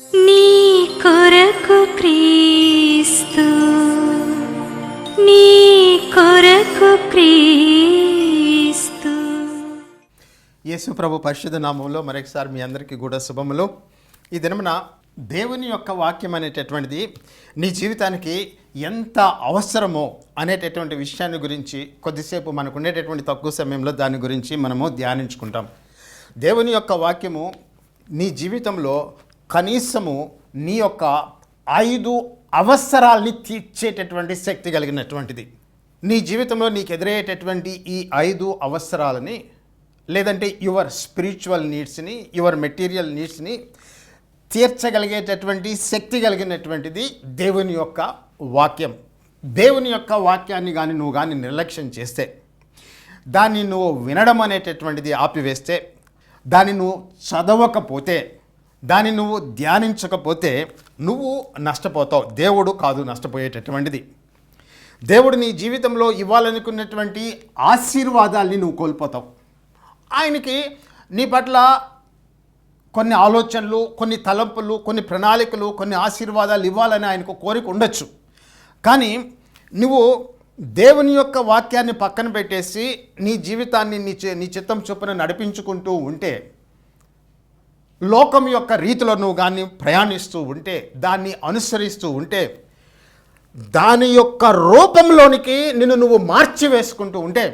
నీ కొరకు క్రీస్తు నీ కొరకు క్రీస్తు. యేసు ప్రభు పరిశుద్ధ నామంలో మరొకసారి మీ అందరికీ కూడా శుభములు. ఈ దినమున దేవుని యొక్క వాక్యం అనేటటువంటిది నీ జీవితానికి ఎంత అవసరమో అనేటటువంటి విషయాన్ని గురించి కొద్దిసేపు మనకు ఉండేటటువంటి తక్కువ సమయంలో దాని గురించి మనము ధ్యానించుకుంటాం. దేవుని యొక్క వాక్యము నీ జీవితంలో కనీసము నీ యొక్క ఐదు అవసరాల్ని తీర్చేటటువంటి శక్తి కలిగినటువంటిది. నీ జీవితంలో నీకు ఎదురయ్యేటటువంటి ఈ ఐదు అవసరాలని లేదంటే యువర్ స్పిరిచువల్ నీడ్స్ని యువర్ మెటీరియల్ నీడ్స్ని తీర్చగలిగేటటువంటి శక్తి కలిగినటువంటిది దేవుని యొక్క వాక్యం. దేవుని యొక్క వాక్యాన్ని కానీ నువ్వు కానీ నిర్లక్ష్యం చేస్తే దాన్ని నువ్వు వినడం అనేటటువంటిది ఆపివేస్తే దాన్ని నువ్వు చదవకపోతే దాన్ని నువ్వు ధ్యానించకపోతే నువ్వు నష్టపోతావు. దేవుడు కాదు నష్టపోయేటటువంటిది. దేవుడు నీ జీవితంలో ఇవ్వాలనుకున్నటువంటి ఆశీర్వాదాల్ని నువ్వు కోల్పోతావు. ఆయనకి నీ పట్ల కొన్ని ఆలోచనలు కొన్ని తలంపులు కొన్ని ప్రణాళికలు కొన్ని ఆశీర్వాదాలు ఇవ్వాలని ఆయనకు కోరిక ఉండొచ్చు. కానీ నువ్వు దేవుని యొక్క వాక్యాన్ని పక్కన పెట్టేసి నీ జీవితాన్ని నీ నీ చిత్తం చొప్పున నడిపించుకుంటూ ఉంటే లోకం యొక్క రీతులను కానీ ప్రయాణిస్తూ ఉంటే దాన్ని అనుసరిస్తూ ఉంటే దాని యొక్క రూపంలోనికి నిన్ను నువ్వు మార్చి వేసుకుంటూ ఉంటే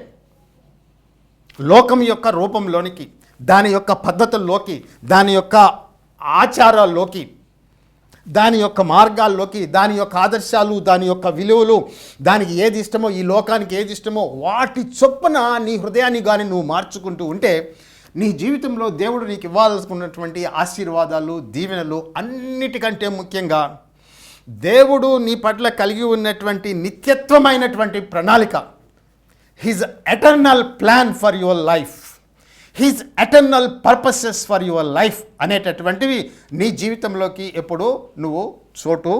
లోకం యొక్క రూపంలోనికి దాని యొక్క పద్ధతుల్లోకి దాని యొక్క ఆచారాల్లోకి దాని యొక్క మార్గాల్లోకి దాని యొక్క ఆదర్శాలు దాని యొక్క విలువలు దానికి ఏది ఇష్టమో ఈ లోకానికి ఏది ఇష్టమో వాటి చొప్పున నీ హృదయాన్ని కానీ నువ్వు మార్చుకుంటూ ఉంటే నీ జీవితంలో దేవుడు నీకు ఇవ్వాలనుకున్నటువంటి ఆశీర్వాదాలు దీవెనలు అన్నిటికంటే ముఖ్యంగా దేవుడు నీ పట్ల కలిగి ఉన్నటువంటి నిత్యత్వమైనటువంటి ప్రణాళిక. His eternal plan for your life his eternal purposes for your life అనేటటువంటివి నీ జీవితంలోకి ఎప్పుడు నువ్వు చోటు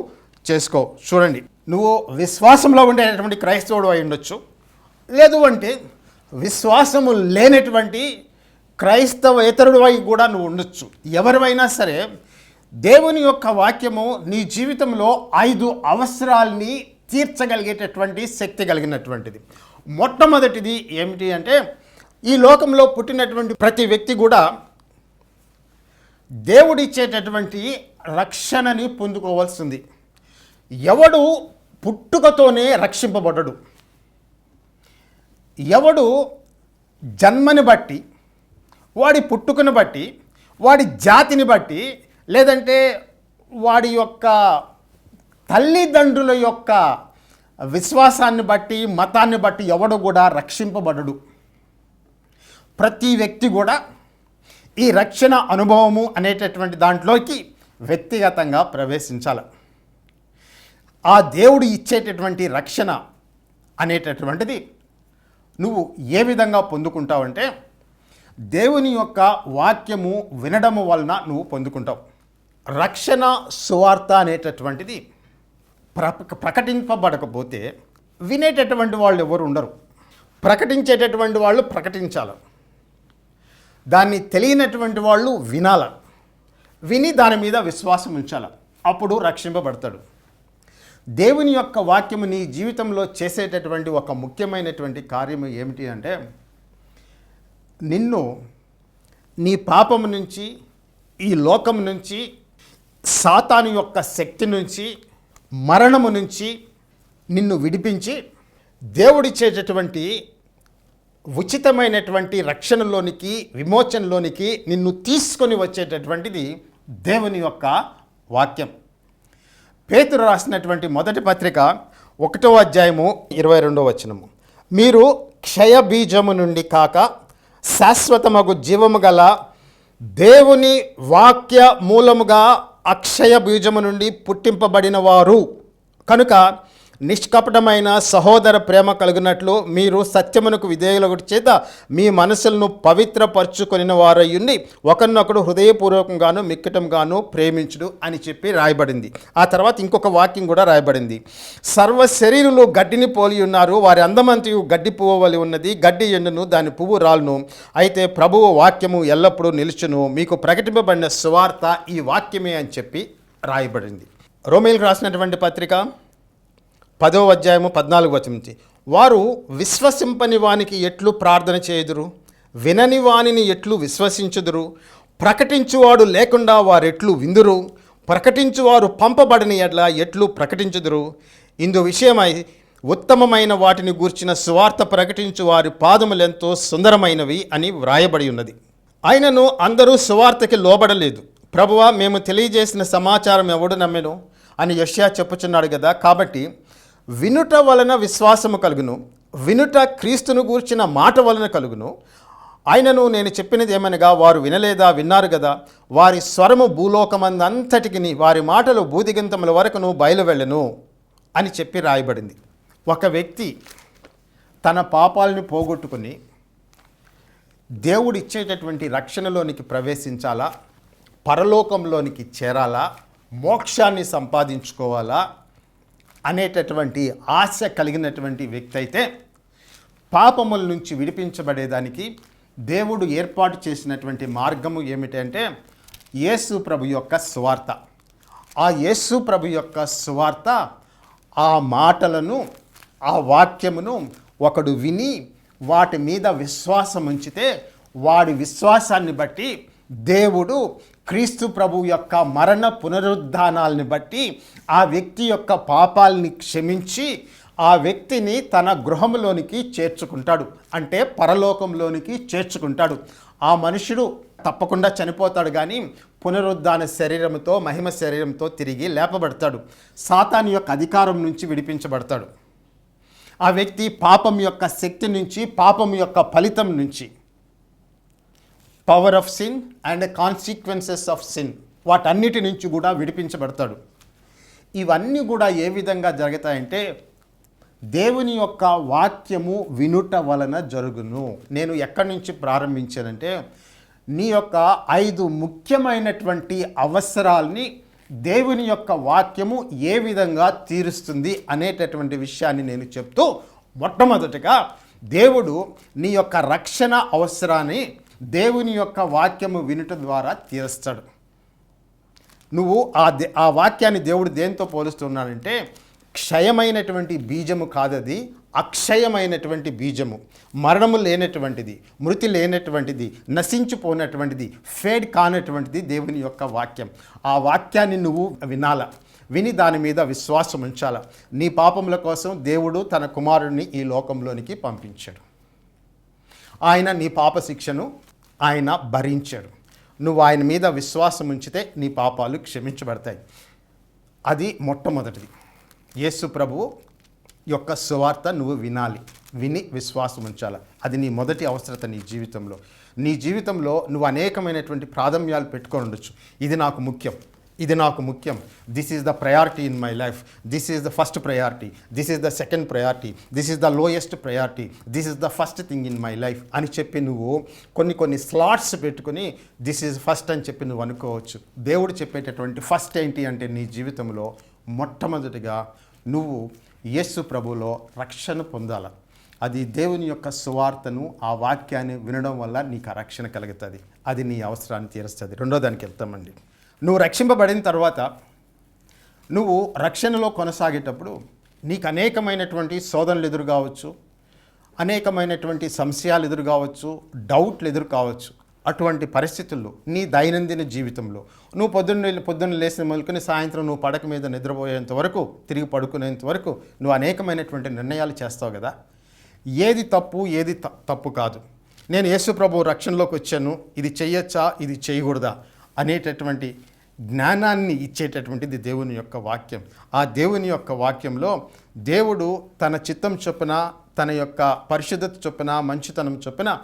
చేసుకో. చూడండి నువ్వు విశ్వాసంలో ఉండేటటువంటి క్రైస్తవుడు అయి ఉండొచ్చు. లేదు అంటే విశ్వాసము లేనటువంటి క్రైస్తవేతరుడు అయి కూడా నువ్వు ఉండొచ్చు. ఎవరివైనా సరే దేవుని యొక్క వాక్యము నీ జీవితంలో ఐదు అవసరాల్ని తీర్చగలిగేటటువంటి శక్తి కలిగినటువంటిది. మొట్టమొదటిది ఏమిటి అంటే ఈ లోకంలో పుట్టినటువంటి ప్రతి వ్యక్తి కూడా దేవుడిచ్చేటటువంటి రక్షణని పొందుకోవాల్సింది. ఎవడు పుట్టుకతోనే రక్షింపబడడు ఎవడు జన్మని బట్టి వాడి పుట్టుకను బట్టి వాడి జాతిని బట్టి లేదంటే వాడి యొక్క తల్లిదండ్రుల యొక్క విశ్వాసాన్ని బట్టి మతాన్ని బట్టి ఎవడు కూడా రక్షింపబడడు. ప్రతి వ్యక్తి కూడా ఈ రక్షణ అనుభవము అనేటటువంటి దాంట్లోకి వ్యక్తిగతంగా ప్రవేశించాలి. ఆ దేవుడు ఇచ్చేటటువంటి రక్షణ అనేటటువంటిది నువ్వు ఏ విధంగా పొందుకుంటావంటే దేవుని యొక్క వాక్యము వినడము వలన నువ్వు పొందుకుంటావు. రక్షణ సువార్త అనేటటువంటిది ప్ర ప్రకటింపబడకపోతే వినేటటువంటి వాళ్ళు ఎవరు ఉండరు. ప్రకటించేటటువంటి వాళ్ళు ప్రకటించాలి. దాన్ని తెలియనటువంటి వాళ్ళు వినాల. విని దాని మీద విశ్వాసం ఉంచాలి. అప్పుడు రక్షింపబడతాడు. దేవుని యొక్క వాక్యము నీ జీవితంలో చేసేటటువంటి ఒక ముఖ్యమైనటువంటి కార్యము ఏమిటి అంటే నిన్ను నీ పాపం నుంచి ఈ లోకం నుంచి సాతాను యొక్క శక్తి నుంచి మరణము నుంచి నిన్ను విడిపించి దేవుడిచ్చేటటువంటి ఉచితమైనటువంటి రక్షణలోనికి విమోచనలోనికి నిన్ను తీసుకొని వచ్చేటటువంటిది దేవుని యొక్క వాక్యం. పేతురు రాసినటువంటి మొదటి పత్రిక ఒకటో అధ్యాయము ఇరవై రెండో వచనము. మీరు క్షయ బీజము నుండి కాక శాశ్వతమగు జీవము గల దేవుని వాక్య మూలముగా అక్షయ బీజము నుండి పుట్టింపబడిన వారు. కనుక నిష్కపటమైన సహోదర ప్రేమ కలిగినట్లు మీరు సత్యమునకు విధేయులకు చేత మీ మనసులను పవిత్రపరచుకొనిన వారయ్యుండి ఒకరినొకడు హృదయపూర్వకంగాను మిక్కటంగాను ప్రేమించుడు అని చెప్పి రాయబడింది. ఆ తర్వాత ఇంకొక వాక్యం కూడా రాయబడింది. సర్వ శరీరులు గడ్డిని పోలి ఉన్నారు వారి అందమంతయు గడ్డి పువ్వు వలి ఉన్నది గడ్డి ఎండును దాని పువ్వు రాలును. అయితే ప్రభువు వాక్యము ఎల్లప్పుడూ నిలుచును మీకు ప్రకటింపబడిన సువార్త ఈ వాక్యమే అని చెప్పి రాయబడింది. రోమిల్కి రాసినటువంటి పత్రిక పదో అధ్యాయము పద్నాలుగు వచనం నుంచి. వారు విశ్వసింపని వానికి ఎట్లు ప్రార్థన చేయుదురు? వినని వానిని ఎట్లు విశ్వసించుదురు? ప్రకటించువాడు లేకుండా వారెట్లు విందురు? ప్రకటించువారు పంపబడని ఎట్లా ఎట్లు ప్రకటించుదురు? ఇందు విషయమై ఉత్తమమైన వాటిని గూర్చిన సువార్త ప్రకటించు వారి పాదములెంతో సుందరమైనవి అని వ్రాయబడి ఉన్నది. ఆయనను అందరూ సువార్తకి లోబడలేదు. ప్రభువ మేము తెలియజేసిన సమాచారం ఎవడు నమ్మెను? అని యష్యా చెప్పుచున్నాడు కదా కాబట్టి వినుట వలన విశ్వాసము కలుగును వినుట క్రీస్తును గూర్చిన మాట వలన కలుగును. ఆయనను నేను చెప్పినది ఏమనగా వారు వినలేదా విన్నారు కదా వారి స్వరము భూలోకమందంతటికి వారి మాటలు భూదిగంతముల వరకును బయలు వెళ్ళను అని చెప్పి రాయబడింది. ఒక వ్యక్తి తన పాపాలను పోగొట్టుకుని దేవుడు ఇచ్చేటటువంటి రక్షణలోనికి ప్రవేశించాలా? పరలోకంలోనికి చేరాలా? మోక్షాన్ని సంపాదించుకోవాలా? అనేటటువంటి ఆశ కలిగినటువంటి వ్యక్తి అయితే పాపముల నుంచి విడిపించబడేదానికి దేవుడు ఏర్పాటు చేసినటువంటి మార్గము ఏమిటంటే యేసు ప్రభు యొక్క స్వార్థ ఆ యేసు ప్రభు యొక్క స్వార్థ ఆ మాటలను ఆ వాక్యమును ఒకడు విని వాటి మీద విశ్వాసం ఉంచితే వాడి విశ్వాసాన్ని బట్టి దేవుడు క్రీస్తు ప్రభు యొక్క మరణ పునరుద్ధానాల్ని బట్టి ఆ వ్యక్తి యొక్క పాపాలని క్షమించి ఆ వ్యక్తిని తన గృహంలోనికి చేర్చుకుంటాడు. అంటే పరలోకంలోనికి చేర్చుకుంటాడు. ఆ మనుషుడు తప్పకుండా చనిపోతాడు కానీ పునరుద్ధాన శరీరంతో మహిమ శరీరంతో తిరిగి లేపబడతాడు. సాతాన్ యొక్క అధికారం నుంచి విడిపించబడతాడు. ఆ వ్యక్తి పాపం యొక్క శక్తి నుంచి పాపం యొక్క ఫలితం నుంచి power of sin and consequences of sin వాటన్నిటి నుంచి కూడా విడిపించబడతాడు. ఇవన్నీ కూడా ఏ విధంగా జరుగుతాయంటే దేవుని యొక్క వాక్యము వినుట వలన జరుగును. నేను ఎక్కడి నుంచి ప్రారంభించానంటే నీ యొక్క ఐదు ముఖ్యమైనటువంటి అవసరాల్ని దేవుని యొక్క వాక్యము ఏ విధంగా తీరుస్తుంది అనేటటువంటి విషయాన్ని నేను చెప్తూ మొట్టమొదటిగా దేవుడు నీ యొక్క రక్షణ అవసరాన్ని దేవుని యొక్క వాక్యము వినుట ద్వారా తీరుస్తాడు. నువ్వు ఆ దే- ఆ వాక్యాన్ని దేవుడు దేంతో పోలుస్తున్నాడంటే క్షయమైనటువంటి బీజము కాదది అక్షయమైనటువంటి బీజము మరణము లేనటువంటిది మృతి లేనటువంటిది నశించిపోనటువంటిది ఫేడ్ కానటువంటిది దేవుని యొక్క వాక్యం. ఆ వాక్యాన్ని నువ్వు వినాల. విని దాని మీద విశ్వాసం ఉంచాల. నీ పాపముల కోసం దేవుడు తన కుమారుడిని ఈ లోకంలోనికి పంపించాడు. ఆయన నీ పాప శిక్షను ఆయన భరించాడు. నువ్వు ఆయన మీద విశ్వాసం ఉంచితే నీ పాపాలు క్షమించబడతాయి. అది మొట్టమొదటిది. యేసు ప్రభువు యొక్క సువార్త నువ్వు వినాలి. విని విశ్వాసం ఉంచాలి. అది నీ మొదటి అవసరత నీ జీవితంలో. నీ జీవితంలో నువ్వు అనేకమైనటువంటి ప్రాధాన్యాలు పెట్టుకొని ఉండొచ్చు. ఇది నాకు ముఖ్యం. ఇది నాకు ముఖ్యం. This is the priority in my life this is the first priority this is the second priority this is the lowest priority this is the first thing in my life అని చెప్పి నువ్వు కొన్ని కొన్ని స్లాట్స్ పెట్టుకుని this is first అని చెప్పి నువ్వు అనుకోవచ్చు. దేవుడు చెప్పేటటువంటి ఫస్ట్ ఏంటి అంటే నీ జీవితంలో మొట్టమొదటిగా నువ్వు యేసు ప్రభులో రక్షణ పొందాల. అది దేవుని యొక్క సువార్తను ఆ వాక్యాన్ని వినడం వల్ల నీకు ఆ రక్షణ కలుగుతుంది. అది నీ అవసరాన్ని తీరుస్తుంది. రెండో దానికి వెళ్తామండి. నువ్వు రక్షింపబడిన తర్వాత నువ్వు రక్షణలో కొనసాగేటప్పుడు నీకు అనేకమైనటువంటి శోధనలు ఎదురు కావచ్చు అనేకమైనటువంటి సంశయాలు ఎదురు కావచ్చు డౌట్లు ఎదురు కావచ్చు. అటువంటి పరిస్థితుల్లో నీ దైనందిన జీవితంలో నువ్వు పొద్దున్న పొద్దున్న లేచిన మొదలుకొని సాయంత్రం నువ్వు పడక మీద నిద్రపోయేంత వరకు తిరిగి పడుకునేంత వరకు నువ్వు అనేకమైనటువంటి నిర్ణయాలు చేస్తావు కదా? ఏది తప్పు ఏది తప్పు కాదు. నేను యేసు ప్రభు రక్షణలోకి వచ్చాను ఇది చెయ్యొచ్చా ఇది చేయకూడదా అనేటటువంటి జ్ఞానాన్ని ఇచ్చేటటువంటిది దేవుని యొక్క వాక్యం. ఆ దేవుని యొక్క వాక్యంలో దేవుడు తన చిత్తం చొప్పున తన యొక్క పరిశుద్ధత చొప్పున మంచితనం చొప్పున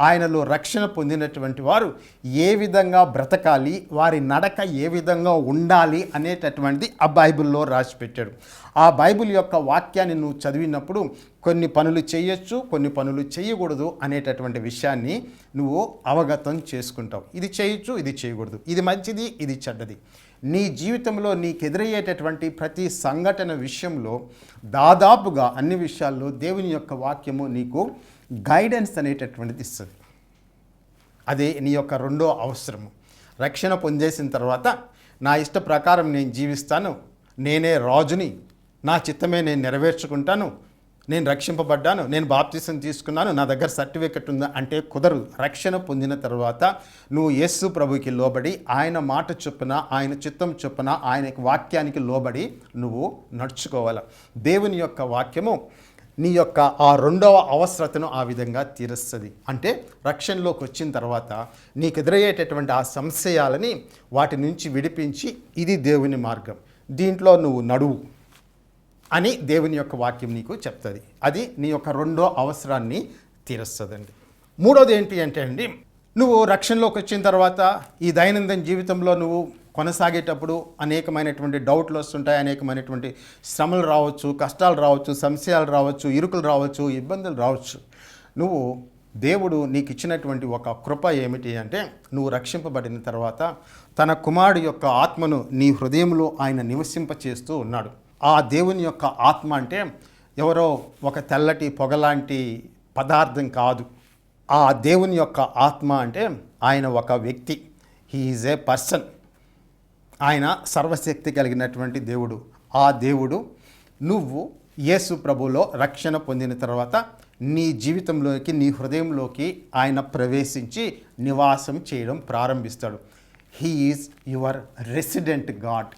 ఆయనలో రక్షణ పొందినటువంటి వారు ఏ విధంగా బ్రతకాలి వారి నడక ఏ విధంగా ఉండాలి అనేటటువంటిది ఆ బైబిల్లో రాసి పెట్టాడు ఆ బైబిల్ యొక్క వాక్యాన్ని నువ్వు చదివినప్పుడు కొన్ని పనులు చేయొచ్చు కొన్ని పనులు చేయకూడదు అనేటటువంటి విషయాన్ని నువ్వు అవగతం చేసుకుంటావు. ఇది చేయొచ్చు ఇది చేయకూడదు. ఇది మంచిది ఇది చెడ్డది. నీ జీవితంలో నీకు ఎదురయ్యేటటువంటి ప్రతి సంఘటన విషయంలో దాదాపుగా అన్ని విషయాల్లో దేవుని యొక్క వాక్యము నీకు గైడెన్స్ అనేటటువంటిది ఇస్తుంది. అదే నీ యొక్క రెండో అవసరము. రక్షణ పొందేసిన తర్వాత నా ఇష్ట ప్రకారం నేను జీవిస్తాను. నేనే రాజుని. నా చిత్తమే నేను నెరవేర్చుకుంటాను. నేను రక్షింపబడ్డాను. నేను బాప్తీసం తీసుకున్నాను. నా దగ్గర సర్టిఫికెట్ ఉందా అంటే కుదరదు. రక్షణ పొందిన తర్వాత నువ్వు యేసు ప్రభుకి లోబడి ఆయన మాట చొప్పున ఆయన చిత్తం చొప్పున ఆయన వాక్యానికి లోబడి నువ్వు నడుచుకోవాలి. దేవుని యొక్క వాక్యము నీ యొక్క ఆ రెండవ అవసరతను ఆ విధంగా తీరుస్తుంది. అంటే రక్షణలోకి వచ్చిన తర్వాత నీకు ఎదురయ్యేటటువంటి ఆ సంశయాలని వాటి నుంచి విడిపించి ఇది దేవుని మార్గం. దీంట్లో నువ్వు నడువు అని దేవుని యొక్క వాక్యం నీకు చెప్తుంది. అది నీ యొక్క రెండో అవసరాన్ని తీరుస్తుందండి. మూడోది ఏంటి అంటే అండి నువ్వు రక్షణలోకి వచ్చిన తర్వాత ఈ దైనందిన జీవితంలో నువ్వు కొనసాగేటప్పుడు అనేకమైనటువంటి డౌట్లు వస్తుంటాయి అనేకమైనటువంటి శ్రమలు రావచ్చు కష్టాలు రావచ్చు సంశయాలు రావచ్చు ఇరుకులు రావచ్చు ఇబ్బందులు రావచ్చు. నువ్వు దేవుడు నీకు ఇచ్చినటువంటి ఒక కృప ఏమిటి అంటే నువ్వు రక్షింపబడిన తర్వాత తన కుమారుడు యొక్క ఆత్మను నీ హృదయంలో ఆయన నివసింపచేస్తూ ఉన్నాడు. ఆ దేవుని యొక్క ఆత్మ అంటే ఎవరో ఒక తెల్లటి పొగలాంటి పదార్థం కాదు. ఆ దేవుని యొక్క ఆత్మ అంటే ఆయన ఒక వ్యక్తి. హీఈజ్ ఏ పర్సన్ ఆయన సర్వశక్తి కలిగినటువంటి దేవుడు. ఆ దేవుడు నువ్వు యేసు ప్రభులో రక్షణ పొందిన తర్వాత నీ జీవితంలోకి నీ హృదయంలోకి ఆయన ప్రవేశించి నివాసం చేయడం ప్రారంభిస్తాడు. He is your resident God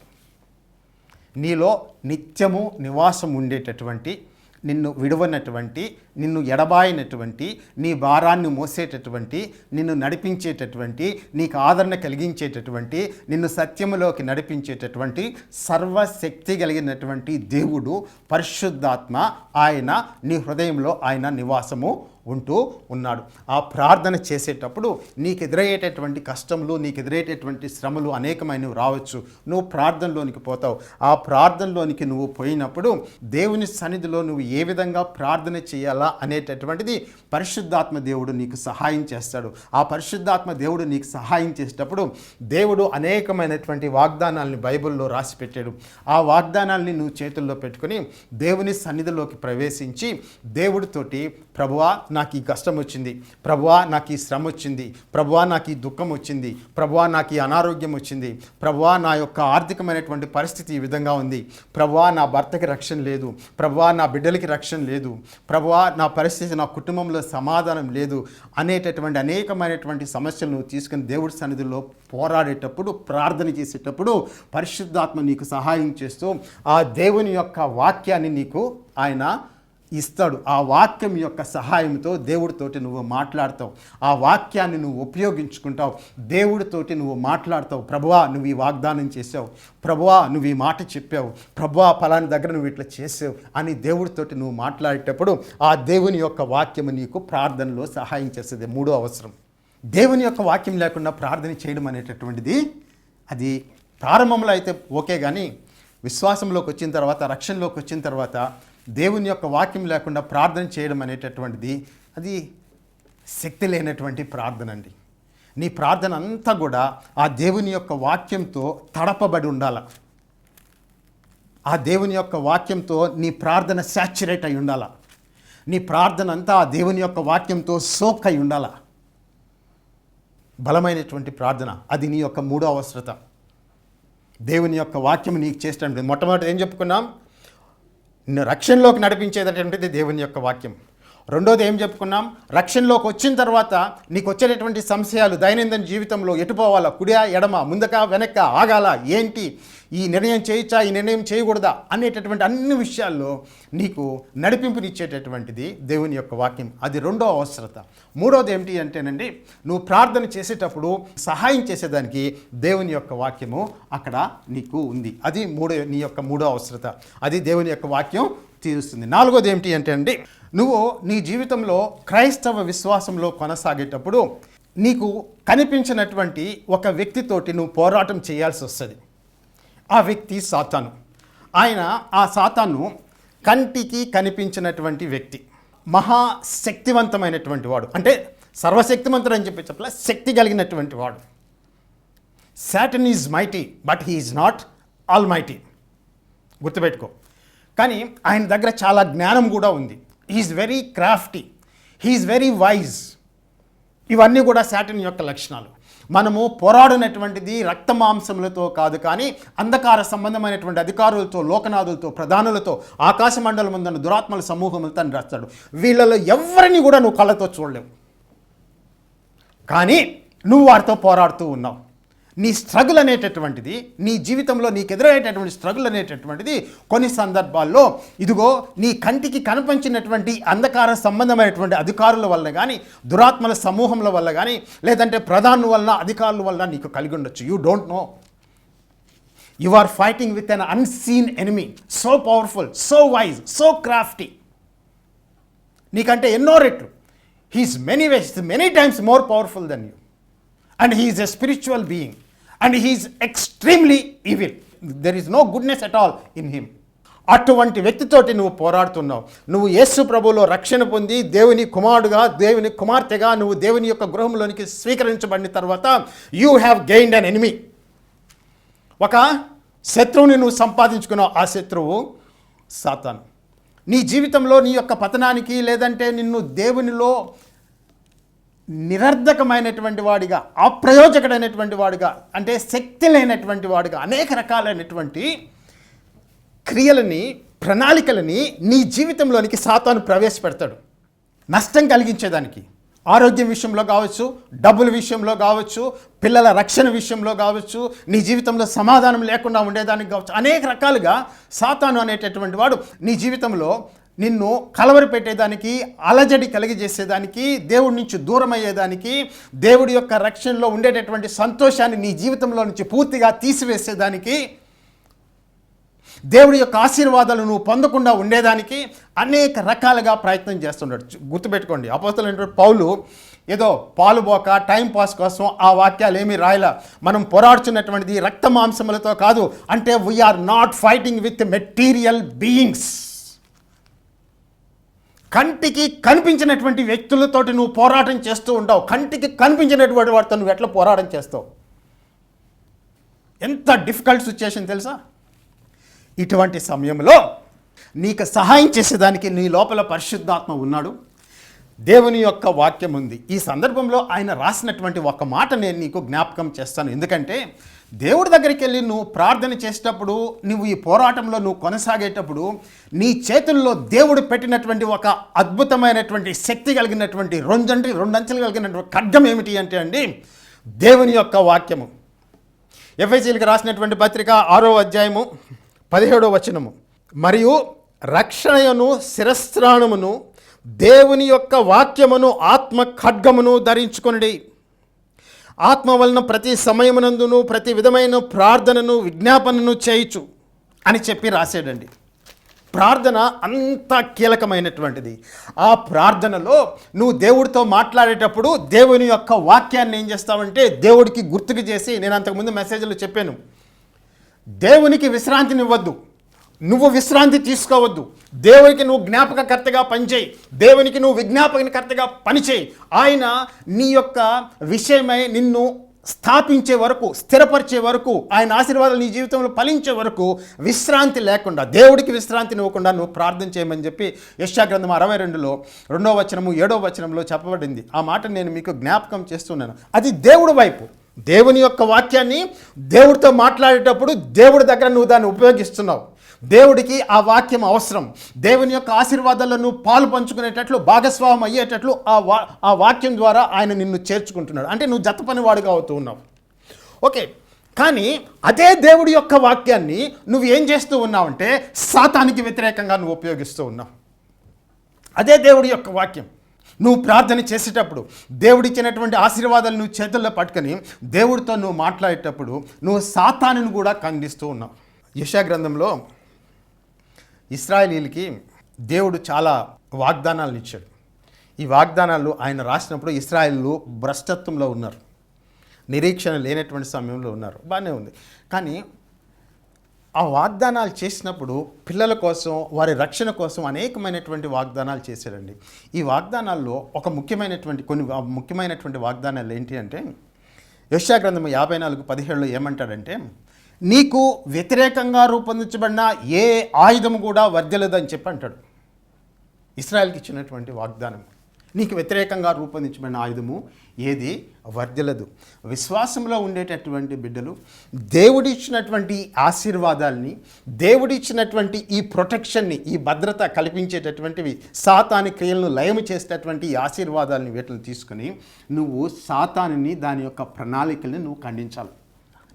నీలో నిత్యము నివాసం ఉండేటటువంటి నిన్ను విడవనటువంటి నిన్ను ఎడబాయినటువంటి నీ భారాన్ని మోసేటటువంటి నిన్ను నడిపించేటటువంటి నీకు ఆదరణ కలిగించేటటువంటి నిన్ను సత్యములోకి నడిపించేటటువంటి సర్వశక్తి కలిగినటువంటి దేవుడు పరిశుద్ధాత్మ ఆయన నీ హృదయంలో ఆయన నివాసము ఉంటూ ఉన్నాడు. ఆ ప్రార్థన చేసేటప్పుడు నీకు ఎదురయ్యేటటువంటి కష్టములు నీకు ఎదురయ్యేటటువంటి శ్రమలు అనేకమైనవి రావచ్చు. నువ్వు ప్రార్థనలోనికి పోతావు. ఆ ప్రార్థనలోనికి నువ్వు పోయినప్పుడు దేవుని సన్నిధిలో నువ్వు ఏ విధంగా ప్రార్థన చేయాలా? అనేటటువంటిది పరిశుద్ధాత్మ దేవుడు నీకు సహాయం చేస్తాడు. ఆ పరిశుద్ధాత్మ దేవుడు నీకు సహాయం చేసేటప్పుడు దేవుడు అనేకమైనటువంటి వాగ్దానాల్ని బైబిల్లో రాసి పెట్టాడు ఆ వాగ్దానాల్ని నువ్వు చేతుల్లో పెట్టుకొని దేవుని సన్నిధిలోకి ప్రవేశించి దేవుడితోటి ప్రభువా నాకు ఈ కష్టం వచ్చింది. ప్రభువా నాకు ఈ శ్రమ వచ్చింది. ప్రభువా నాకు ఈ దుఃఖం వచ్చింది. ప్రభువా నాకు ఈ అనారోగ్యం వచ్చింది. ప్రభువా నా యొక్క ఆర్థికమైనటువంటి పరిస్థితి ఈ విధంగా ఉంది. ప్రభువా నా భర్తకి రక్షణ లేదు. ప్రభువా నా బిడ్డలకి రక్షణ లేదు. ప్రభువా నా పరిస్థితి నా కుటుంబంలో సమాధానం లేదు అనేటటువంటి అనేకమైనటువంటి సమస్యలను తీసుకుని దేవుడి సన్నిధిలో పోరాడేటప్పుడు ప్రార్థన చేసేటప్పుడు పరిశుద్ధాత్మ నీకు సహాయం చేస్తూ ఆ దేవుని యొక్క వాక్యాన్ని నీకు ఆయన ఇస్తాడు. ఆ వాక్యం యొక్క సహాయంతో దేవుడితోటి నువ్వు మాట్లాడతావు. ఆ వాక్యాన్ని నువ్వు ఉపయోగించుకుంటావు. దేవుడితోటి నువ్వు మాట్లాడతావు. ప్రభువా నువ్వు ఈ వాగ్దానం చేసావు ప్రభువా నువ్వు ఈ మాట చెప్పావు. ప్రభువా ఫలాని దగ్గర నువ్వు ఇట్లా చేసావు అని దేవుడితోటి నువ్వు మాట్లాడేటప్పుడు ఆ దేవుని యొక్క వాక్యము నీకు ప్రార్థనలో సహాయం చేస్తుంది. మూడో అవసరం. దేవుని యొక్క వాక్యం లేకుండా ప్రార్థన చేయడం అనేటటువంటిది అది ప్రారంభంలో అయితే ఓకే కానీ విశ్వాసంలోకి వచ్చిన తర్వాత రక్షణలోకి వచ్చిన తర్వాత దేవుని యొక్క వాక్యం లేకుండా ప్రార్థన చేయడం అనేటటువంటిది అది శక్తి లేనటువంటి ప్రార్థన అండి. నీ ప్రార్థన అంతా కూడా ఆ దేవుని యొక్క వాక్యంతో తడపబడి ఉండాల. ఆ దేవుని యొక్క వాక్యంతో నీ ప్రార్థన శాచ్యురేట్ అయి ఉండాల. నీ ప్రార్థన అంతా ఆ దేవుని యొక్క వాక్యంతో సోక్ అయి ఉండాల. బలమైనటువంటి ప్రార్థన అది నీ యొక్క మూడో అవసరత. దేవుని యొక్క వాక్యం నీకు చేసినటువంటి మొట్టమొదటి ఏం చెప్పుకున్నాం? రక్షణలోకి నడిపించేటటువంటిది దేవుని యొక్క వాక్యం. రెండోది ఏం చెప్పుకున్నాం? రక్షణలోకి వచ్చిన తర్వాత నీకు వచ్చేటటువంటి సంశయాలు దైనందిన జీవితంలో ఎటుపోవాలా కుడియా ఎడమ ముందక వెనక ఆగాల? ఏంటి? ఈ నిర్ణయం చేయొచ్చా? ఈ నిర్ణయం చేయకూడదా? అనేటటువంటి అన్ని విషయాల్లో నీకు నడిపింపునిచ్చేటటువంటిది దేవుని యొక్క వాక్యం. అది రెండో అవసరత. మూడోది ఏమిటి అంటేనండి నువ్వు ప్రార్థన చేసేటప్పుడు సహాయం చేసేదానికి దేవుని యొక్క వాక్యము అక్కడ నీకు ఉంది. అది మూడో నీ యొక్క మూడో అవసరత. అది దేవుని యొక్క వాక్యం తీరుస్తుంది. నాలుగోది ఏమిటి అంటే అండి నువ్వు నీ జీవితంలో క్రైస్తవ విశ్వాసంలో కొనసాగేటప్పుడు నీకు కనిపించినటువంటి ఒక వ్యక్తితోటి నువ్వు పోరాటం చేయాల్సి వస్తుంది. ఆ వ్యక్తి సాతాను. ఆయన ఆ సాతాను కంటికి కనిపించినటువంటి వ్యక్తి. మహాశక్తివంతమైనటువంటి వాడు. అంటే సర్వశక్తివంతుడు అని చెప్పి చెప్పలే శక్తి కలిగినటువంటి వాడు. Satan is mighty but he is not almighty గుర్తుపెట్టుకో. కానీ ఆయన దగ్గర చాలా జ్ఞానం కూడా ఉంది. He is very crafty he is very wise ఇవన్నీ కూడా శాటన్ యొక్క లక్షణాలు. మనము పోరాడినటువంటిది రక్త మాంసములతో కాదు కానీ అంధకార సంబంధమైనటువంటి అధికారులతో లోకనాథులతో ప్రధానులతో ఆకాశ మండలం ఉందన్న దురాత్మల సమూహములతో అని రాస్తాడు. వీళ్ళలో ఎవరిని కూడా నువ్వు కళ్ళతో చూడలేవు. కానీ నువ్వు వారితో పోరాడుతూ ఉన్నావు. నీ స్ట్రగుల్ అనేటటువంటిది నీ జీవితంలో నీకు ఎదురయ్యేటటువంటి స్ట్రగుల్ అనేటటువంటిది కొన్ని సందర్భాల్లో ఇదిగో నీ కంటికి కనిపించినటువంటి అంధకార సంబంధమైనటువంటి అధికారుల వల్ల కానీ దురాత్మల సమూహముల వల్ల కానీ లేదంటే ప్రధానుల వల్ల అధికారుల వల్ల నీకు కలిగి ఉండొచ్చు. You don't know you are fighting with an unseen enemy so powerful so wise so crafty నీకంటే ఎన్నో రెట్లు. He's many ways many times more powerful than you and he is a spiritual being and he is extremely evil there is no goodness at all in him అటువంటి వ్యక్తితోటి నువ్వు పోరాడుతున్నావు. నువ్వు యేసు ప్రభులో రక్షణ పొంది దేవుని కుమారుడుగా దేవుని కుమార్తెగా నువ్వు దేవుని యొక్క గృహంలోనికి స్వీకరించబడిన తర్వాత you have gained an enemy ఒక శత్రువుని నువ్వు సంపాదించుకున్నావు. ఆ శత్రువు సాతాను. నీ జీవితంలో నీ యొక్క పతనానికి లేదంటే నిన్ను దేవునిలో నిరర్ధకమైనటువంటి వాడిగా అప్రయోజకుడైనటువంటి వాడిగా అంటే శక్తి లేనటువంటి వాడిగా అనేక రకాలైనటువంటి క్రియలని ప్రణాళికలని నీ జీవితంలోనికి సాతాను ప్రవేశపెడతాడు. నష్టం కలిగించేదానికి. ఆరోగ్యం విషయంలో కావచ్చు డబ్బుల విషయంలో కావచ్చు పిల్లల రక్షణ విషయంలో కావచ్చు నీ జీవితంలో సమాధానం లేకుండా ఉండేదానికి కావచ్చు. అనేక రకాలుగా సాతాను అనేటటువంటి వాడు నీ జీవితంలో నిన్ను కలవరి పెట్టేదానికి అలజడి కలిగజేసేదానికి దేవుడి నుంచి దూరం అయ్యేదానికి దేవుడి యొక్క రక్షణలో ఉండేటటువంటి సంతోషాన్ని నీ జీవితంలో నుంచి పూర్తిగా తీసివేసేదానికి దేవుడి యొక్క ఆశీర్వాదాలు నువ్వు పొందకుండా ఉండేదానికి అనేక రకాలుగా ప్రయత్నం చేస్తున్నాడు. గుర్తుపెట్టుకోండి. అపోస్తలైన పౌలు ఏదో పాలుబోక టైం పాస్ కోసం ఆ వాక్యాలు ఏమీ రాయలా. మనం పోరాడుచున్నటువంటిది రక్త మాంసములతో కాదు. అంటే we are not fighting with material beings కంటికి కనిపించినటువంటి వ్యక్తులతోటి నువ్వు పోరాటం చేస్తూ ఉంటావు కంటికి కనిపించినటువంటి వాటితో నువ్వు ఎట్లా పోరాటం చేస్తావు? ఎంత డిఫికల్ట్ సిచ్యుయేషన్ తెలుసా? ఇటువంటి సమయంలో నీకు సహాయం చేసేదానికి నీ లోపల పరిశుద్ధాత్మ ఉన్నాడు. దేవుని యొక్క వాక్యం ఉంది. ఈ సందర్భంలో ఆయన రాసినటువంటి ఒక మాట నేను నీకు జ్ఞాపకం చేస్తాను. ఎందుకంటే దేవుడి దగ్గరికి వెళ్ళి నువ్వు ప్రార్థన చేసేటప్పుడు నువ్వు ఈ పోరాటంలో నువ్వు కొనసాగేటప్పుడు నీ చేతుల్లో దేవుడు పెట్టినటువంటి ఒక అద్భుతమైనటువంటి శక్తి కలిగినటువంటి రెండంటి రెండంచెలు కలిగినటువంటి ఖడ్గం ఏమిటి అంటే అండి దేవుని యొక్క వాక్యము. ఎఫ్ఐసీలకు రాసినటువంటి పత్రిక ఆరో అధ్యాయము పదిహేడో వచనము. మరియు రక్షణయను శిరస్త్రాణమును దేవుని యొక్క వాక్యమును ఆత్మ ఖడ్గమును ధరించుకొనిడి. ఆత్మ వలన ప్రతి సమయమునందును ప్రతి విధమైన ప్రార్థనను విజ్ఞాపనను చేయొచ్చు అని చెప్పి రాసాడండి ప్రార్థన అంత కీలకమైనటువంటిది. ఆ ప్రార్థనలో నువ్వు దేవుడితో మాట్లాడేటప్పుడు దేవుని యొక్క వాక్యాన్ని ఏం చేస్తావంటే దేవుడికి గుర్తుకు చేసి నేను అంతకుముందు మెసేజ్లో చెప్పాను. దేవునికి విశ్రాంతినివ్వద్దు. నువ్వు విశ్రాంతి తీసుకోవద్దు. దేవునికి నువ్వు జ్ఞాపకకర్తగా పనిచేయి. దేవునికి నువ్వు విజ్ఞాపకకర్తగా పనిచేయి. ఆయన నీ యొక్క విషయమై నిన్ను స్థాపించే వరకు స్థిరపరిచే వరకు ఆయన ఆశీర్వాదాలు నీ జీవితంలో ఫలించే వరకు విశ్రాంతి లేకుండా దేవుడికి విశ్రాంతి ఇవ్వకుండా నువ్వు ప్రార్థన చేయమని చెప్పి యశాగ్రంథం అరవై రెండులో రెండో వచనము ఏడో వచనంలో చెప్పబడింది. ఆ మాట నేను మీకు జ్ఞాపకం చేస్తున్నాను. అది దేవుడి వైపు. దేవుని యొక్క వాక్యాన్ని దేవుడితో మాట్లాడేటప్పుడు దేవుడి దగ్గర నువ్వు దాన్ని ఉపయోగిస్తున్నావు. దేవుడికి ఆ వాక్యం అవసరం. దేవుని యొక్క ఆశీర్వాదాల్లో నువ్వు పాలు పంచుకునేటట్లు భాగస్వామం అయ్యేటట్లు ఆ వా ఆ వాక్యం ద్వారా ఆయన నిన్ను చేర్చుకుంటున్నాడు. అంటే నువ్వు జత పనివాడుగా అవుతూ ఉన్నావు. ఓకే. కానీ అదే దేవుడి యొక్క వాక్యాన్ని నువ్వు ఏం చేస్తూ ఉన్నావంటే సాతానికి వ్యతిరేకంగా నువ్వు ఉపయోగిస్తూ ఉన్నావు. అదే దేవుడి యొక్క వాక్యం. నువ్వు ప్రార్థన చేసేటప్పుడు దేవుడిచ్చినటువంటి ఆశీర్వాదాలు నువ్వు చేతుల్లో పట్టుకొని దేవుడితో నువ్వు మాట్లాడేటప్పుడు నువ్వు సాతానుని కూడా ఖండిస్తూ ఉన్నావు. యశా గ్రంథంలో ఇస్రాయలీలకి దేవుడు చాలా వాగ్దానాలను ఇచ్చాడు. ఈ వాగ్దానాలు ఆయన రాసినప్పుడు ఇస్రాయిల్లో భ్రష్టత్వంలో ఉన్నారు. నిరీక్షణ లేనటువంటి సమయంలో ఉన్నారు. బాగానే ఉంది. కానీ ఆ వాగ్దానాలు చేసినప్పుడు పిల్లల కోసం వారి రక్షణ కోసం అనేకమైనటువంటి వాగ్దానాలు చేశాడండి. ఈ వాగ్దానాల్లో ఒక ముఖ్యమైనటువంటి కొన్ని ముఖ్యమైనటువంటి వాగ్దానాలు ఏంటి అంటే యశాగ్రంథం యాభై నాలుగు పదిహేడులో ఏమంటాడంటే నీకు వ్యతిరేకంగా రూపొందించబడిన ఏ ఆయుధం కూడా వర్ధలేదని చెప్పి అంటాడు. ఇస్రాయల్కి ఇచ్చినటువంటి వాగ్దానం నీకు వ్యతిరేకంగా రూపొందించబడిన ఆయుధము ఏది? వర్ధలదు విశ్వాసంలో ఉండేటటువంటి బిడ్డలు దేవుడిచ్చినటువంటి ఆశీర్వాదాల్ని దేవుడిచ్చినటువంటి ఈ ప్రొటెక్షన్ని ఈ భద్రత కల్పించేటటువంటివి సాతాని క్రియలను లయము చేసేటటువంటి ఈ ఆశీర్వాదాలని వీటిని తీసుకుని నువ్వు సాతానిని దాని యొక్క ప్రణాళికల్ని నువ్వు ఖండించాలి.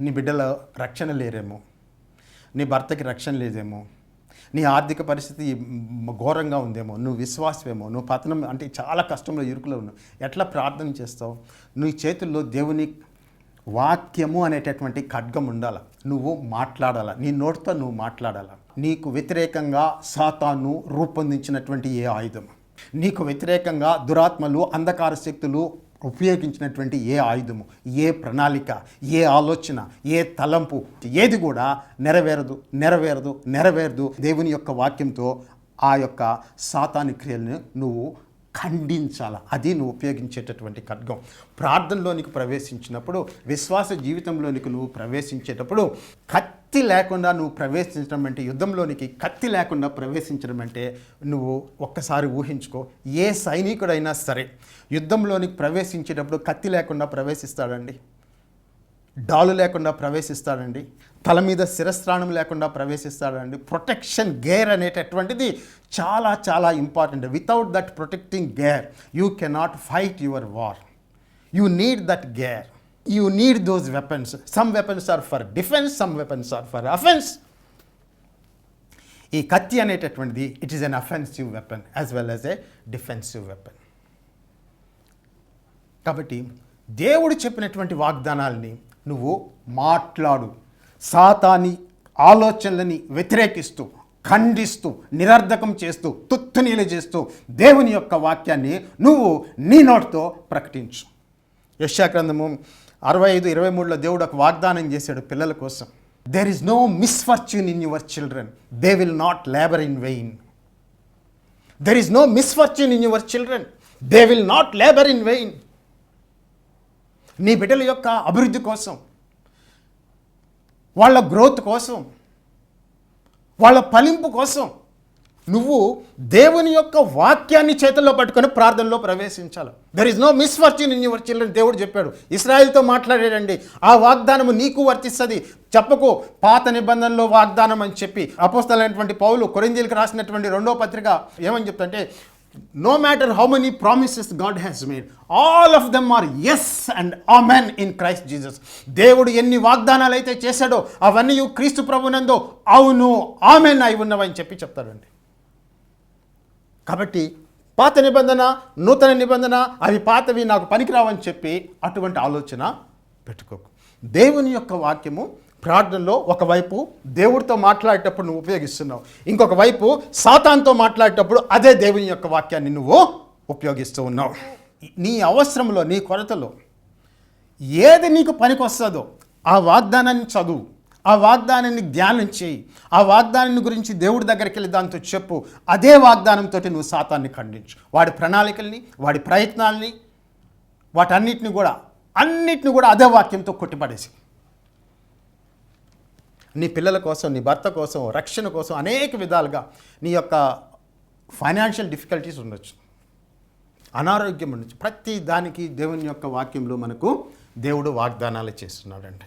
నీ బిడ్డల రక్షణ లేరేమో? నీ భర్తకి రక్షణ లేదేమో? నీ ఆర్థిక పరిస్థితి ఘోరంగా ఉందేమో? నువ్వు విశ్వాసమేమో నువ్వు పతనం అంటే చాలా కష్టంలో ఇరుకులో ఉన్నావు. ఎట్లా ప్రార్థన చేస్తావు? నీ చేతుల్లో దేవుని వాక్యము అనేటటువంటి ఖడ్గం ఉండాల? నువ్వు మాట్లాడాల? నీ నోటితో నువ్వు మాట్లాడాల? నీకు వ్యతిరేకంగా సాతాను రూపొందించినటువంటి ఏ ఆయుధం? నీకు వ్యతిరేకంగా దురాత్మలు అంధకార శక్తులు ఉపయోగించినటువంటి ఏ ఆయుధము ఏ ప్రణాళిక ఏ ఆలోచన ఏ తలంపు ఏది కూడా నెరవేరదు నెరవేరదు నెరవేరదు. దేవుని యొక్క వాక్యంతో ఆ యొక్క సాతాని క్రియలను నువ్వు ఖండించాల? అది నువ్వు ఉపయోగించేటటువంటి ఖడ్గం. ప్రార్థనలోనికి ప్రవేశించినప్పుడు విశ్వాస జీవితంలోనికి నువ్వు ప్రవేశించేటప్పుడు కత్తి లేకుండా నువ్వు ప్రవేశించడం అంటే యుద్ధంలోనికి కత్తి లేకుండా ప్రవేశించడం అంటే నువ్వు ఒక్కసారి ఊహించుకో ఏ సైనికుడైనా సరే యుద్ధంలోనికి ప్రవేశించేటప్పుడు కత్తి లేకుండా ప్రవేశిస్తాడండి. డాలు లేకుండా ప్రవేశిస్తాడండి. తల మీద శిరస్త్రాణం లేకుండా ప్రవేశిస్తాడండి. ప్రొటెక్షన్ గేర్ అనేటటువంటిది చాలా చాలా important. Without that protecting gear you cannot fight your war you need that gear you need those weapons some weapons are for defence some weapons are for offence ఈ కత్తి అనేటటువంటిది it is an offensive weapon as well as a defensive weapon కాబట్టి దేవుడు చెప్పినటువంటి వాగ్దానాల్ని నువ్వు మాట్లాడు. సాతాని ఆలోచనలని వ్యతిరేకిస్తూ ఖండిస్తూ నిరర్ధకం చేస్తూ తుత్తునీలు చేస్తూ దేవుని యొక్క వాక్యాన్ని నువ్వు నీ నోటితో ప్రకటించు. యశాగ్రంథము అరవై ఐదు ఇరవై మూడులో దేవుడు ఒక వాగ్దానం చేశాడు పిల్లల కోసం. There is no misfortune in your children they will not labour in vain there is no misfortune in your children they will not labour in vain నీ బిడ్డల యొక్క అభివృద్ధి కోసం వాళ్ళ గ్రోత్ కోసం వాళ్ళ ఫలింపు కోసం నువ్వు దేవుని యొక్క వాక్యాన్ని చేతుల్లో పట్టుకొని ప్రార్థనలో ప్రవేశించాలి. There is no misfortune in your children దేవుడు చెప్పాడు. ఇస్రాయిల్తో మాట్లాడాడండి ఆ వాగ్దానము నీకు వర్తిస్తుంది. చెప్పకు పాత నిబంధనలో వాగ్దానం అని చెప్పి అపోస్తలైనటువంటి పౌలు కొరిందీలకు రాసినటువంటి రెండో పత్రిక ఏమని చెప్తుంటే no matter how many promises God has made all of them are yes and amen in Christ Jesus దేవుడు ఎన్ని వాగ్దానాలు అయితే చేశాడో అవన్నీ క్రీస్తు ప్రభునందో అవును ఆమెన్ అయి ఉన్నవని చెప్పి చెప్తాడండి. కాబట్టి పాత నిబంధన నూతన నిబంధన అవి పాతవి నాకు పనికిరావని చెప్పి అటువంటి ఆలోచన పెట్టుకోకు. దేవుని యొక్క వాక్యము ప్రార్థనలో ఒకవైపు దేవుడితో మాట్లాడేటప్పుడు నువ్వు ఉపయోగిస్తున్నావు ఇంకొక వైపు సాతాన్తో మాట్లాడేటప్పుడు అదే దేవుని యొక్క వాక్యాన్ని నువ్వు ఉపయోగిస్తూ ఉన్నావు. నీ అవసరంలో నీ కొరతలో ఏది నీకు పనికొస్తుందో ఆ వాగ్దానాన్ని చదువు. ఆ వాగ్దానాన్ని ధ్యానం చేయి ఆ వాగ్దానాన్ని గురించి దేవుడి దగ్గరికి వెళ్ళి దాంతో చెప్పు. అదే వాగ్దానంతో నువ్వు సాతాన్ని ఖండించు. వాడి ప్రణాళికల్ని వాడి ప్రయత్నాల్ని వాటన్నిటిని కూడా అన్నిటిని కూడా అదే వాక్యంతో కొట్టిపడేసి. నీ పిల్లల కోసం నీ భర్త కోసం రక్షణ కోసం అనేక విధాలుగా నీ యొక్క ఫైనాన్షియల్ డిఫికల్టీస్ ఉండొచ్చు. అనారోగ్యం ఉండొచ్చు. ప్రతి దానికి దేవుని యొక్క వాక్యంలో మనకు దేవుడు వాగ్దానాలు చేస్తున్నాడండి.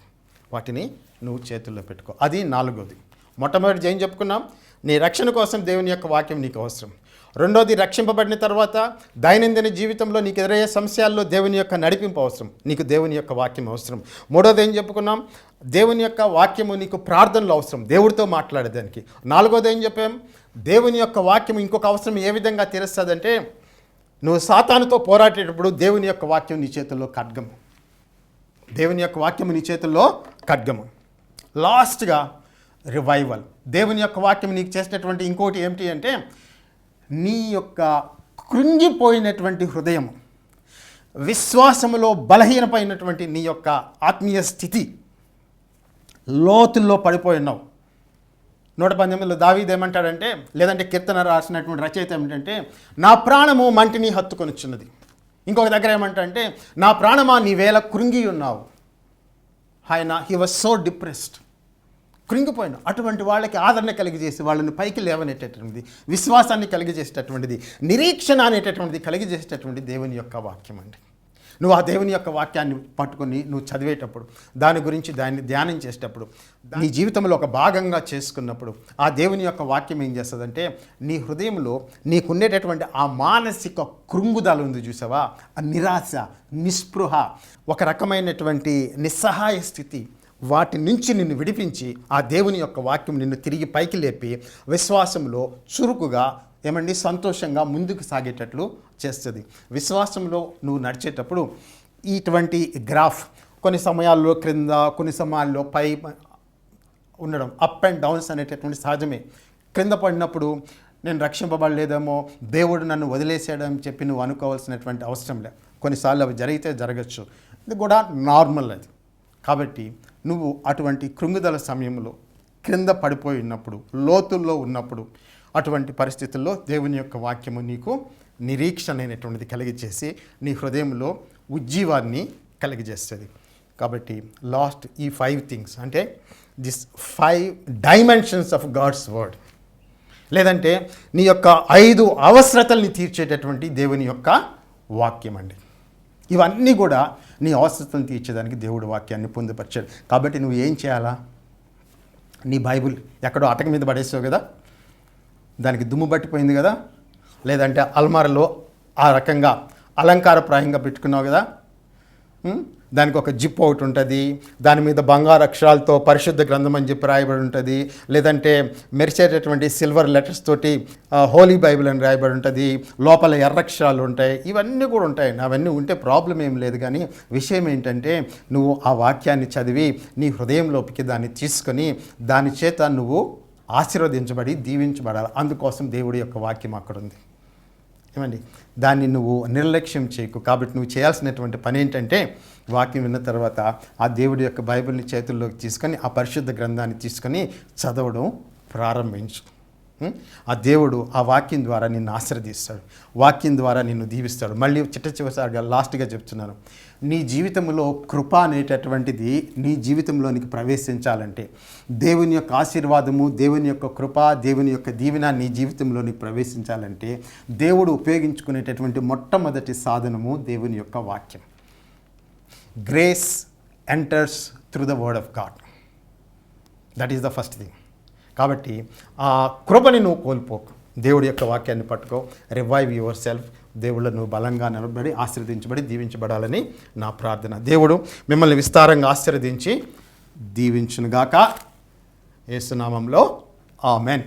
వాటిని నువ్వు చేతుల్లో పెట్టుకో. అది నాలుగోది. మొట్టమొదటి ఏం చెప్పుకున్నాం? నీ రక్షణ కోసం దేవుని యొక్క వాక్యం నీకు అవసరం. రెండోది రక్షింపబడిన తర్వాత దైనందిన జీవితంలో నీకు ఎదురయ్యే సమస్యల్లో దేవుని యొక్క నడిపింపు అవసరం. నీకు దేవుని యొక్క వాక్యం అవసరం. మూడోది ఏం చెప్పుకున్నాం? దేవుని యొక్క వాక్యము నీకు ప్రార్థనలు అవసరం. దేవుడితో మాట్లాడేదానికి. నాలుగోది ఏం చెప్పాం? దేవుని యొక్క వాక్యం ఇంకొక అవసరం ఏ విధంగా తీరుస్తుందంటే నువ్వు సాతానుతో పోరాడేటప్పుడు దేవుని యొక్క వాక్యం నీ చేతుల్లో ఖడ్గము. దేవుని యొక్క వాక్యము నీ చేతుల్లో ఖడ్గము. లాస్ట్గా రివైవల్. దేవుని యొక్క వాక్యం నీకు చేసినటువంటి ఇంకోటి ఏమిటి అంటే నీ యొక్క కృంగిపోయినటువంటి హృదయం విశ్వాసములో బలహీనమైనటువంటి నీ యొక్క ఆత్మీయ స్థితి లోతుల్లో పడిపోయి ఉన్నావు. నూట పంతొమ్మిదిలో దావీది ఏమంటాడంటే లేదంటే కీర్తన రాసినటువంటి రచయిత ఏమిటంటే నా ప్రాణము మంటిని హత్తుకొనిచున్నది. ఇంకొక దగ్గర ఏమంటే నా ప్రాణమా నీ వేళ కృంగి ఉన్నావు. ఆయన హీ వాజ్ సో డిప్రెస్డ్ కృంగిపోయిన అటువంటి వాళ్ళకి ఆదరణ కలిగజేసి వాళ్ళని పైకి లేవనేటటువంటిది విశ్వాసాన్ని కలిగజేసేటటువంటిది నిరీక్షణ అనేటటువంటిది కలిగజేసేటటువంటి దేవుని యొక్క వాక్యం అండి నువ్వు ఆ దేవుని యొక్క వాక్యాన్ని పట్టుకొని నువ్వు చదివేటప్పుడు దాని గురించి దాన్ని ధ్యానం చేసేటప్పుడు నీ జీవితంలో ఒక భాగంగా చేసుకున్నప్పుడు ఆ దేవుని యొక్క వాక్యం ఏం చేస్తుందంటే నీ హృదయంలో నీకుండేటటువంటి ఆ మానసిక కృంగుదల ఉంది చూసావా? ఆ నిరాశ నిస్పృహ ఒక రకమైనటువంటి నిస్సహాయ స్థితి వాటి నుంచి నిన్ను విడిపించి ఆ దేవుని యొక్క వాక్యం నిన్ను తిరిగి పైకి లేపి విశ్వాసంలో చురుకుగా ఏమండి? సంతోషంగా ముందుకు సాగేటట్లు చేస్తుంది. విశ్వాసంలో నువ్వు నడిచేటప్పుడు ఇటువంటి గ్రాఫ్ కొన్ని సమయాల్లో క్రింద కొన్ని సమయాల్లో పై ఉండడం అప్ అండ్ డౌన్స్ అనేటటువంటి సహజమే. క్రింద పడినప్పుడు నేను రక్షింపబడలేదేమో దేవుడు నన్ను వదిలేసాడని చెప్పి నువ్వు అనుకోవాల్సినటువంటి అవసరం లేదు కొన్నిసార్లు అవి జరిగితే జరగచ్చు. ఇది కూడా నార్మల్ అది. కాబట్టి నువ్వు అటువంటి కృంగుదల సమయంలో క్రింద పడిపోయి ఉన్నప్పుడు లోతుల్లో ఉన్నప్పుడు అటువంటి పరిస్థితుల్లో దేవుని యొక్క వాక్యము నీకు నిరీక్షణ అనేటువంటిది కలిగజేసి నీ హృదయంలో ఉజ్జీవాన్ని కలిగజేస్తుంది. కాబట్టి లాస్ట్ ఈ ఫైవ్ థింగ్స్ అంటే this five dimensions of God's word. లేదంటే నీ యొక్క ఐదు అవసరతల్ని తీర్చేటటువంటి దేవుని యొక్క వాక్యం అండి. ఇవన్నీ కూడా నీ అవసరతను తీర్చేదానికి దేవుడు వాక్యాన్ని పొందుపరిచాడు. కాబట్టి నువ్వు ఏం చేయాలా? నీ బైబుల్ ఎక్కడో అటక మీద పడేసావు కదా? దానికి దుమ్ము పట్టిపోయింది కదా? లేదంటే అల్మారలో ఆ రకంగా అలంకారప్రాయంగా పెట్టుకున్నావు కదా? దానికి ఒక జిప్ ఒకటి ఉంటుంది. దాని మీద బంగారు అక్షరాలతో పరిశుద్ధ గ్రంథం అని చెప్పి రాయబడి ఉంటుంది. లేదంటే మెరిసేటటువంటి సిల్వర్ లెటర్స్ తోటి హోలీ బైబిల్ అని రాయబడి ఉంటుంది. లోపల ఎర్రక్షరాలు ఉంటాయి. ఇవన్నీ కూడా ఉంటాయి. అవన్నీ ఉంటే ప్రాబ్లం ఏం లేదు. కానీ విషయం ఏంటంటే నువ్వు ఆ వాక్యాన్ని చదివి నీ హృదయంలోకి దాన్ని తీసుకొని దాని చేత నువ్వు ఆశీర్వదించబడి దీవించబడాలి. అందుకోసం దేవుడి యొక్క వాక్యం అక్కడ ఉంది ఏమండి? దాన్ని నువ్వు నిర్లక్ష్యం చేయకు. కాబట్టి నువ్వు చేయాల్సినటువంటి పని ఏంటంటే వాక్యం విన్న తర్వాత ఆ దేవుడి యొక్క బైబిల్ని చేతుల్లోకి తీసుకొని ఆ పరిశుద్ధ గ్రంథాన్ని తీసుకొని చదవడం ప్రారంభించు. ఆ దేవుడు ఆ వాక్యం ద్వారా నిన్ను ఆశ్రదిస్తాడు వాక్యం ద్వారా నిన్ను దీవిస్తాడు. మళ్ళీ చిట్ట చివరిసారిగా లాస్ట్గా చెప్తున్నాను. నీ జీవితంలో కృప అనేటటువంటిది నీ జీవితంలోనికి ప్రవేశించాలంటే దేవుని యొక్క ఆశీర్వాదము దేవుని యొక్క కృప దేవుని యొక్క దీవెన నీ జీవితంలోనికి ప్రవేశించాలంటే దేవుడు ఉపయోగించుకునేటటువంటి మొట్టమొదటి సాధనము దేవుని యొక్క వాక్యం. Grace enters through the word of God that is the first thing కాబట్టి ఆ కృపని నువ్వు కోల్పోకు దేవుడి యొక్క వాక్యాన్ని పట్టుకో. రివైవ్ యువర్ సెల్ఫ్ దేవుళ్ళు నువ్వు బలంగా నిలబడి ఆశీర్వదించబడి దీవించబడాలని నా ప్రార్థన. దేవుడు మిమ్మల్ని విస్తారంగా ఆశీర్వదించి దీవించునుగాక. ఏసునామంలో. ఆమెన్.